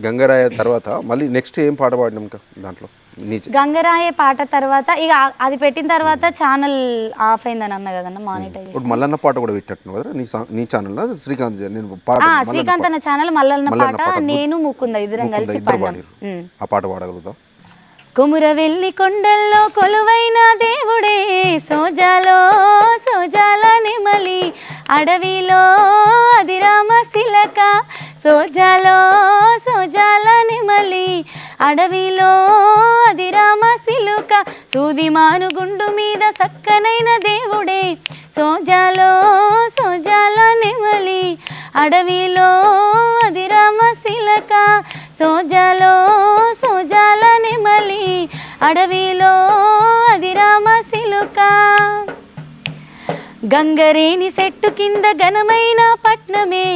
గంగరాయ తర్వాత మళ్ళీ నెక్స్ట్ ఏం పాట పాడినాం ఇంకా దాంట్లో? గంగరాయే పాట తర్వాత ఇక అది పెట్టిన తర్వాత ఛానల్ ఆఫ్ అయిందని అన్న కదన్న ఇప్పుడు మల్లన్న పాట కూడా పెట్టినట్టు కదా నీ నీ ఛానల్లో శ్రీకాంత్ నేను పాట శ్రీకాంత్ అన్న ఛానల్ మల్లన్న పాట. నేను ముకుంద ఇద్దరం కలిసి. ఆ పాట పాడగలుగుతాం కొముర వెల్లి కొండల్లో కొలువైన దేవుడే సోజాలో సోజాల నెమలి అడవిలో అది రామశిలక సోజాలో అడవిలో అది రామశిలుక సూదిమాను మానుగుండు మీద సక్కనైన దేవుడే. సోజాలో సోజాల నెమలి అడవిలో అది రామశిలక సోజాలో సోజాల నెమలి అడవిలో అది రామశిలుక గంగరేని చెట్టు కింద ఘనమైన పట్నమే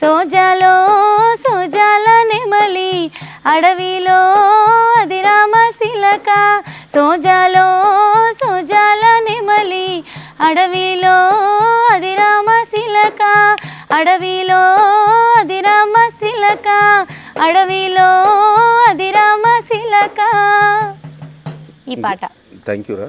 సోజాలో అడవిలో అది రామశిలక సోజాలో సోజాల నెమలి. అడవిలో అది రామశిలక అడవిలో అది రామశిలక అడవిలో అది రామశిలక ఈ పాట. థ్యాంక్ యూ రా.